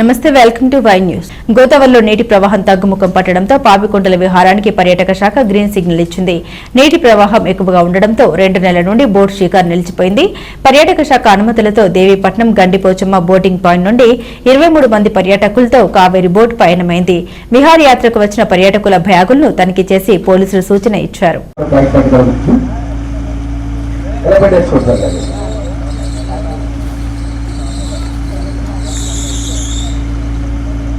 నమస్తే welcome to Y news. గోదావరిలో నీటి ప్రవాహం తగ్గుముఖం పట్టడంతో పాపికొండల విహారానికి పర్యాటక శాఖ గ్రీన్ సిగ్నల్ ఇచ్చింది. నీటి ప్రవాహం ఎక్కువగా ఉండడంతో రెండు నెలల నుండి బోట్ షికార్ నిలిచిపోయింది. పర్యాటక శాఖ అనుమతులతో దేవీపట్నం గండిపోచమ్మ బోటింగ్ పాయింట్ నుండి ఇరవై మూడు మంది పర్యాటకులతో కావేరి బోట్ పయనమైంది. విహారయాత్రకు వచ్చిన పర్యాటకుల భయాగులను తనిఖీ చేసి పోలీసులు సూచన ఇచ్చారు.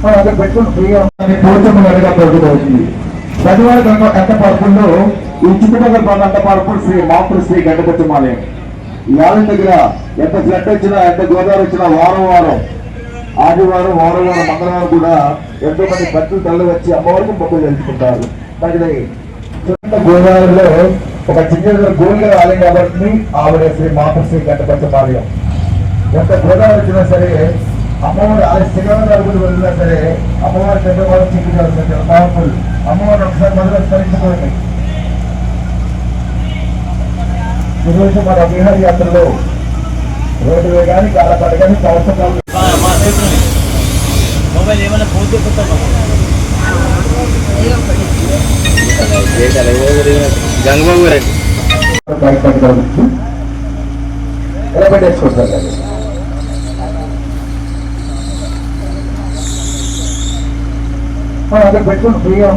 మనం అక్కడ పెట్టుకుని ఫ్రీగా ఉందని పోచమ్మ నదిగా పెరుగుతుంది గదివాడ గంగ గంట పార్కుల్లో ఈ చుట్టుపక్కల గంట పార్కులు శ్రీ మాపుడు శ్రీ గంటపచ్చమాలయం ఈ ఆలయం దగ్గర ఎంత ఫ్లడ్ వచ్చినా ఎంత గోదావరి వచ్చినా వారం వారం ఆదివారం వారం వారం మంగళవారం కూడా ఎంతో మంది భక్తులు తల్లి వచ్చి అమ్మవారికి మొక్కలు తెలుసుకుంటారు. చిన్న గోదావరిలో ఒక చిన్న గోల్గా ఆలయం కాబట్టి ఆవిడ శ్రీ మాపుడు శ్రీ గంటపచ్చమాలయం ఎంత గోదావరి వచ్చినా సరే అమ్మవారు ఆ శ్రీరామ గారు వెళ్ళినా సరే అమ్మవారి చంద్రబాబు చిక్కించాల్సిన పవర్ఫుల్ అమ్మవారు ఒకసారి మొదలు స్మరించుకోండి. ఈరోజు మన విహార యాత్రలో రోడ్డు వేగాని కాలపాట కానీ చేతులు మొబైల్ ఏమైనా ఫోన్ చెప్తామా గంగబాబు రెడ్డి బైక్ పట్టుకోవచ్చు ఎలా పెట్టేసుకుంటారు అది మనం అక్కడ పెట్టుకుని ఫ్రీగా